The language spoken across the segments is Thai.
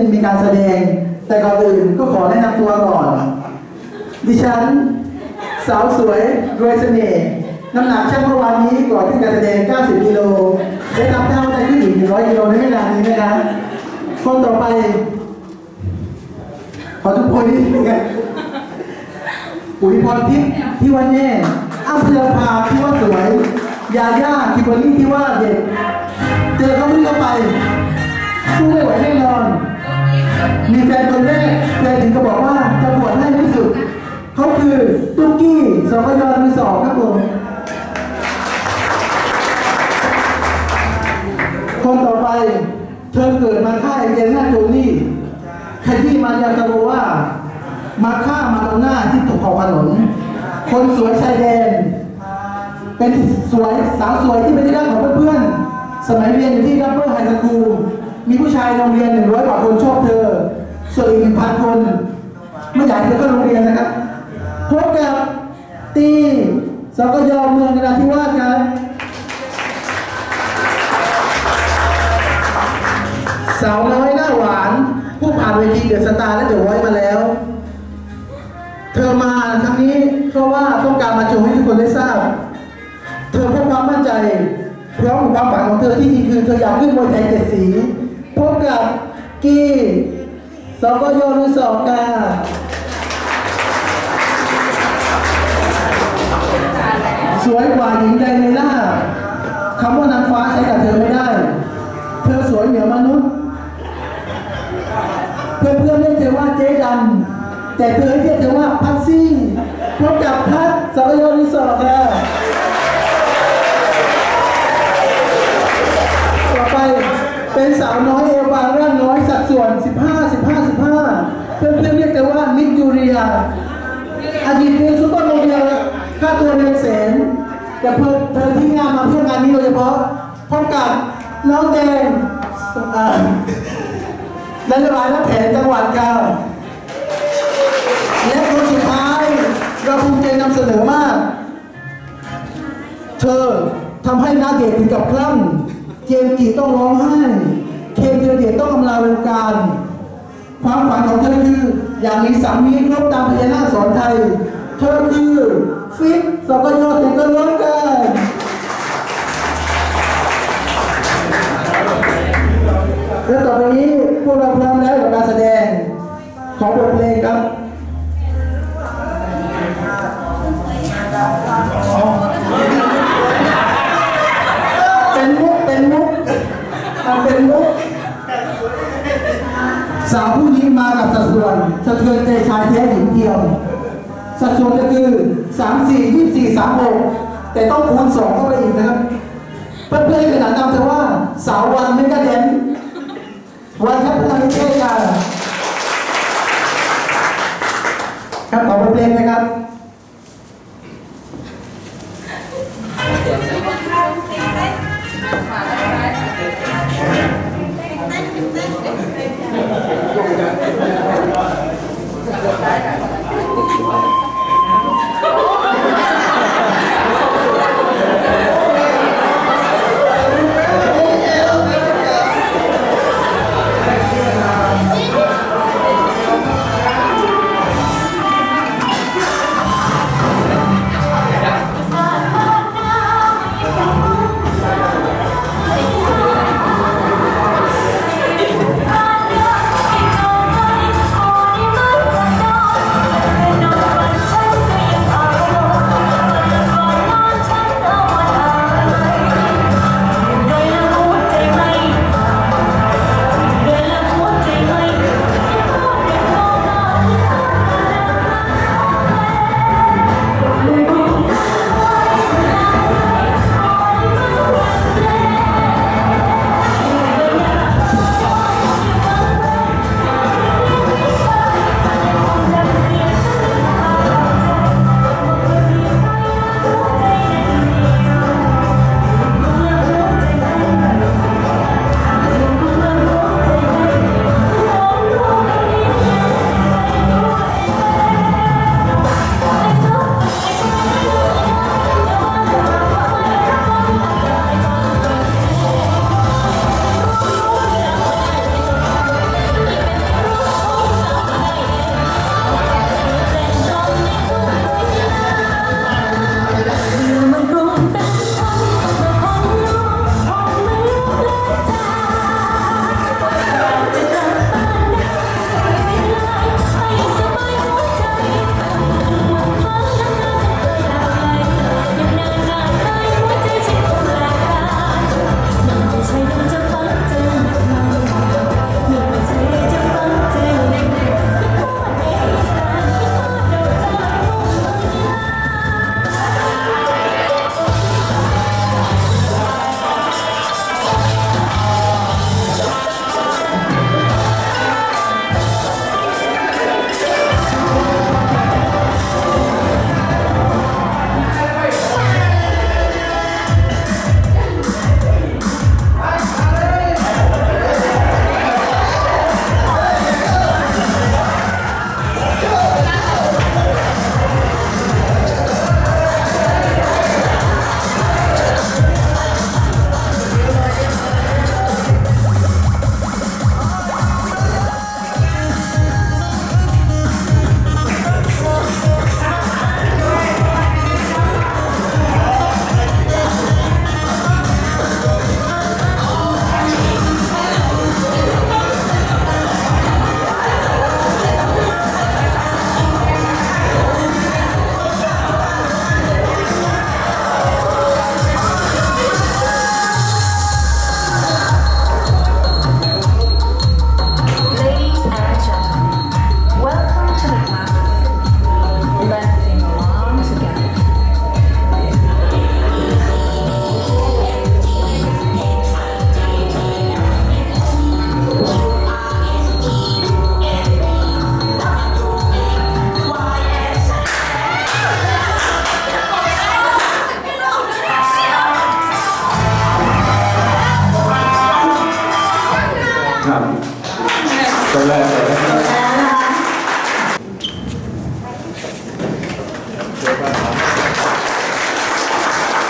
ึงมีการแสดง แต่ก่อนอื่นก็ขอแนะนำตัวก่อน ดิฉัน สาวสวยรวยเสน่ห์น้ำหนักช่างเมื่อวานนี้ก่อนที่การแสดง 90 กิโลได้รับเท่าใจผู้หญิง100 กิโลในไม่นานนี้นะครับคนต่อไป ขอทุกคนนิดนึงครับอุ๋ยพรทิพย์ที่ว่าแน่อ้ำเพือพาที่ว่าสวย ยาย่าคิมเบอรรี่ที่ว่าเด็ก เจอเขาวิ่งเข้าไปสู้ไม่ไหวแน่นอน มีแฟนคนแรกแฟนถึงก็บอกว่าจะบวชให้ที่สุดเขาคือตุ๊กกี้สกยรีสอร์ทครับผมคนต่อไปเธอเกิดมาฆ่าเอเจนน่าโจลี่ขยี้มาเรียตาโรว่า มาฆ่ามาตรงหน้าที่ตกขอบถนน คนสวยชายแดน เป็นสวยสาวสวยที่เป็นที่รักของเพื่อนๆสมัยเรียนอยู่ที่รับเบอร์ไฮสคูล มีผู้ชายโรงเรียนหนึ่งร้อยกว่าคนชอบเธอ ส่วนอีกหนึ่งพันคนไม่อยากให้เธอเข้าโรงเรียนนะครับพบกับตีสกยเมืองนราธิวาสครับสาวน้อยหน้าหวาน ผู้ผ่านเวทีเดือะสตาร์และเดือะไวท์มาแล้ว เธอมาครั้งนี้เพราะว่าต้องการมาโชว์ให้ทุกคนได้ทราบ เธอพบความมั่นใจพร้อมกับความฝันของเธอที่จริงคือเธออยากขึ้นมวยไทยเจ็ดสี กับกีสกยหรือสองกาสวยกว่าหญิงใดในหน้าคำว่านางฟ้าใช้กับเธอไม่ได้ เธอสวยเหนือมนุษย์ เพื่อนเพื่อนเรียกเธอว่าเจ๊ดำแต่เธอเรียกเธอว่าพัซซี่พบกับพัดสกยรี เพื่อนๆเรียกเธอว่ามิกยูเรียอดีตเรียนซุปเปอร์โมเดลค่าตัวเรียนแสนแต่เพื่อเธอที่งานมาเพื่องานนี้โดยเฉพาะพบกับน้องแดงอ่านโยบายและแผนจังหวัดค่ะและคนสุดท้ายเราภูมิใจนำเสนอมาก เธอทำให้นาเดชถึงกับคลั่งเจมส์จีต้องร้องไห้ เคนธีรเดชต้องอำลาวงการ ความฝันของเธอคือ อยากมีสามีครบตามพญานาคสอนไทย เธอคือฟิกสกยติก็ร้องกันและต่อไปนี้พวกเราพร้อมแล้วกับการแสดงของบทเพลงครับ สาวผู้หญิงมากับสัดส่วนสะเทือนใจชายแท้หญิงเดียว สัดส่วนก็คือ 3 4 24 36แต่ต้องคูณ2เข้าไปอีกนะครับ เพื่อนๆขนาดนำเธอว่าสาววันไม่กระเด็นวันครับพลังเทศกาครับขอบคุณเพลงนะครับ ครับตัวแรกเลย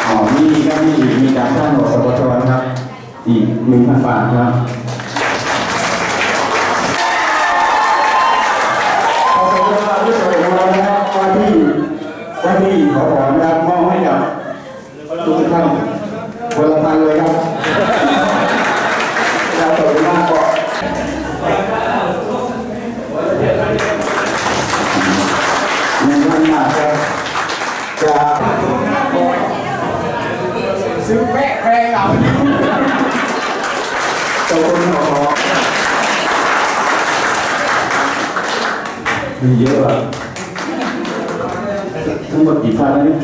อ๋อมีก็มีอีกมีการสร้างหน่วยสปชนะครับอีกหนึ่งพันบาทครับขอบคุณครับผู้ช่วยของเรานะครับว่าที่ว่าที่ขอขอนะครับทุกท่านคนละพันเลยครับเราขอบคุณมากครับหนึ่งพันบาทครับจาก ซื้อแม่แพงเอา ขอบคุณขอมีเยอะอะทั้งหมดกี่พันนี่ย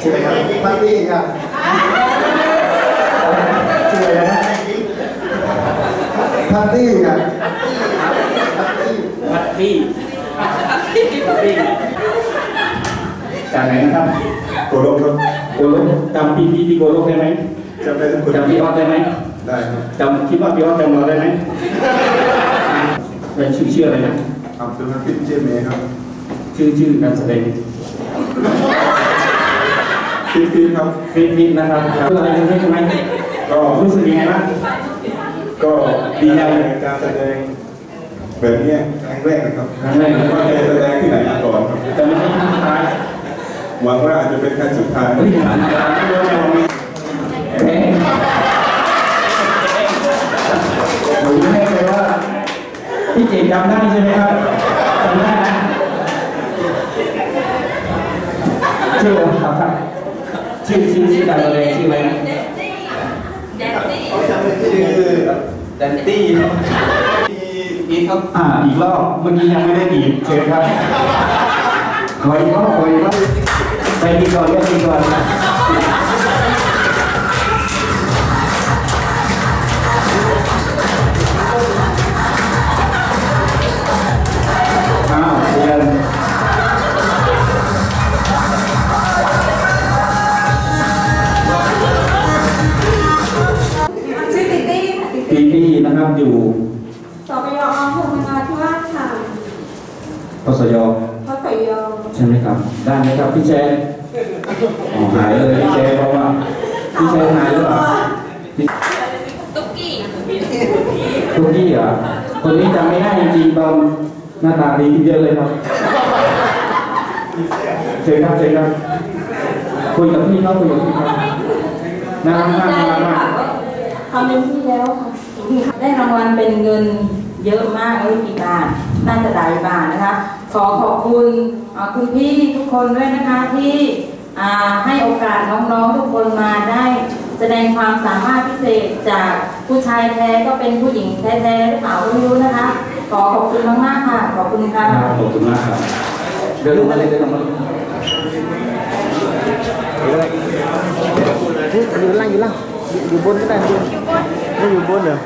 ชื่ออะไรครับพัตตี้ครับชื่ออะไรนะพัตตี้ครับพัดพี่จากไหนนะครับโกโลครับโกลกจำพี่พี่ที่โกลกได้ไหม จำได้ทุกคนจำพี่ออสได้ไหมได้ครับจำคิดว่าพี่ออสจำเราได้ไหมเป็นชื่อชื่ออะไรนะอับดุลฮัฟิดเจเมครับ ชื่อชื่อการแสดงฟิตฟิตครับฟิตฟิตนะครับพูดอะไรกันใช่ไหมก็รู้สึกยังไงบ้างก็ดีใจในการแสดงแบบเนี้ยครั้งแรกนะครับครั้งแรกไม่เคยแสดงที่ไหนมาก่อนครับแต่ไม่ใช่ครั้งสุดท้ายหวังว่าอาจจะเป็นครั้งสุดท้าย เฮ้ยหาหาไม่แพ้หนูไม่เคยว่าพี่เจจำได้ใช่ไหมครับจำได้นะชื่ออะไรครับชื่อชื่อชื่อการแสดงชื่ออะไรนะชื่อแดนตี้ครับอีกครับอ่าอีกรอบเมื่อกี้ยังไม่ได้อีกเชิญครับขออีกรอบขออีกรอบไปดีก่อนเรียกดีก่อนนะ ปสยพสยใช่ไหมครับ ได้ไหมครับพี่แชร์อ๋อหายเลยพี่แชร์เพราะว่าพี่แชร์หายหรือเปล่าพี่ตุ๊กกี้ทุกที่เหรอคนนี้จำไม่ได้จริงๆตอนหน้าตาดีขึ้นเยอะเลยครับเชิญครับเชิญครับคุยกับพี่เขาคุยกับพี่เขาน่ารักมากน่ารักมากทำเป็นที่แล้วค่ะได้รางวัลเป็นเงิน เยอะมากเลยกี่บาทน่าจะหลายบาทนะคะ ขอขอบคุณอ่าคุณพี่ทุกคนด้วยนะคะที่อ่าให้โอกาสน้องๆทุกคนมาได้แสดงความสามารถพิเศษจากผู้ชายแท้ก็เป็นผู้หญิงแท้ๆหรือเปล่าก็ไม่รู้นะคะ ขอขอบคุณมากๆค่ะขอบคุณค่ะครับขอบคุณมากครับเดินลงมาเลยเดินลงมาเลยอยู่ล่างอยู่ล่างอยู่บนก็ได้บนไม่อยู่บนเหรอ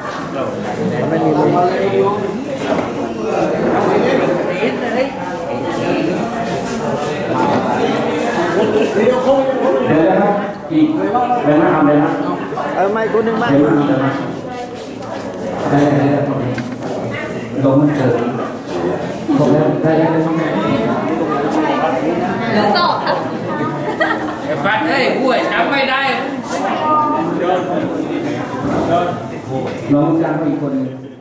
ไม่มีบนเดินแล้วครับอีกเดินมาทำเลยนะเออไม่คนหนึ่งไม่เดินมาเดินมาได้ได้ได้ลงมันเกิดผมแล้วได้ได้ได้หรือสอบไอ้ฟัดเอ้ยกูจำไม่ได้ น้องจางไปอีกคนนึง